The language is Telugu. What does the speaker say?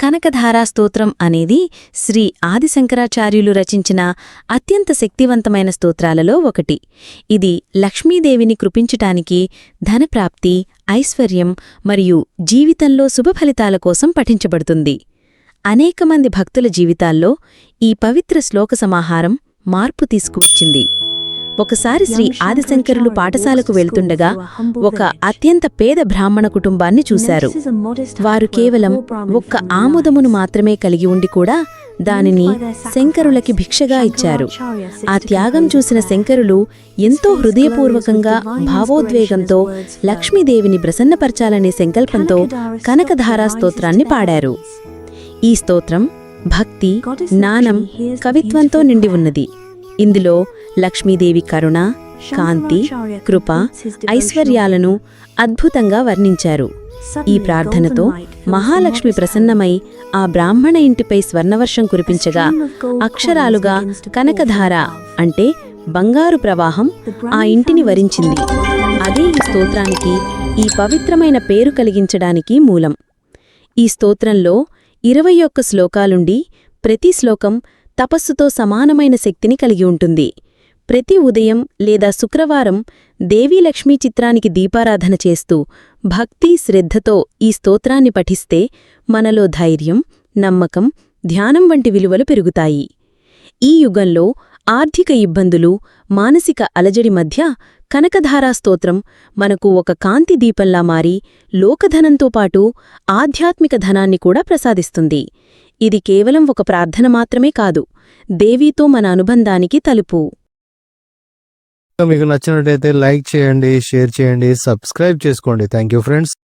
కనకధారా స్తోత్రం అనేది శ్రీ ఆదిశంకరాచార్యులు రచించిన అత్యంత శక్తివంతమైన స్తోత్రాలలో ఒకటి. ఇది లక్ష్మీదేవిని కృపించటానికి ధనప్రాప్తి ఐశ్వర్యం మరియు జీవితంలో శుభఫలితాల కోసం పఠించబడుతుంది. అనేక మంది భక్తుల జీవితాల్లో ఈ పవిత్ర శ్లోక సమాహారం మార్పు తీసుకువచ్చింది. ఒకసారి శ్రీ ఆదిశంకరులు పాఠశాలకు వెళ్తుండగా ఒక అత్యంత పేద బ్రాహ్మణ కుటుంబాన్ని చూశారు. వారు కేవలం ఒక్క ఆముదమును మాత్రమే కలిగి ఉండి కూడా దానిని శంకరులకి భిక్షగా ఇచ్చారు. ఆ త్యాగం చూసిన శంకరులు ఎంతో హృదయపూర్వకంగా భావోద్వేగంతో లక్ష్మీదేవిని ప్రసన్నపరచాలనే సంకల్పంతో కనకధారా స్తోత్రాన్ని పాడారు. ఈ స్తోత్రం భక్తి జ్ఞానం కవిత్వంతో నిండి ఉన్నది. ఇందులో లక్ష్మీదేవి కరుణ కాంతి కృప ఐశ్వర్యాలను అద్భుతంగా వర్ణించారు. ఈ ప్రార్థనతో మహాలక్ష్మి ప్రసన్నమై ఆ బ్రాహ్మణ ఇంటిపై స్వర్ణవర్షం కురిపించగా అక్షరాలుగా కనకధార అంటే బంగారు ప్రవాహం ఆ ఇంటిని వరించింది. అదే ఈ స్తోత్రానికి ఈ పవిత్రమైన పేరు కలిగించడానికి మూలం. ఈ స్తోత్రంలో ఇరవై ఒక్క శ్లోకాలుండి ప్రతి శ్లోకం తపస్సుతో సమానమైన శక్తిని కలిగి ఉంటుంది. ప్రతి ఉదయం లేదా శుక్రవారం దేవీలక్ష్మీ చిత్రానికి దీపారాధన చేస్తూ భక్తి శ్రద్ధతో ఈ స్తోత్రాన్ని పఠిస్తే మనలో ధైర్యం నమ్మకం ధ్యానం వంటి విలువలు పెరుగుతాయి. ఈ యుగంలో ఆర్థిక ఇబ్బందులు మానసిక అలజడి మధ్య కనకధారా స్తోత్రం మనకు ఒక కాంతి దీపంలా మారి లోకధనంతో పాటు ఆధ్యాత్మిక ధనాన్ని కూడా ప్రసాదిస్తుంది. ఇది కేవలం ఒక ప్రార్థన మాత్రమే కాదు దేవీతో మన అనుబంధానికి తలుపు. మీకు నచ్చినట్టయితే లైక్ చేయండి షేర్ చేయండి సబ్స్క్రైబ్ చేసుకోండి. Thank you friends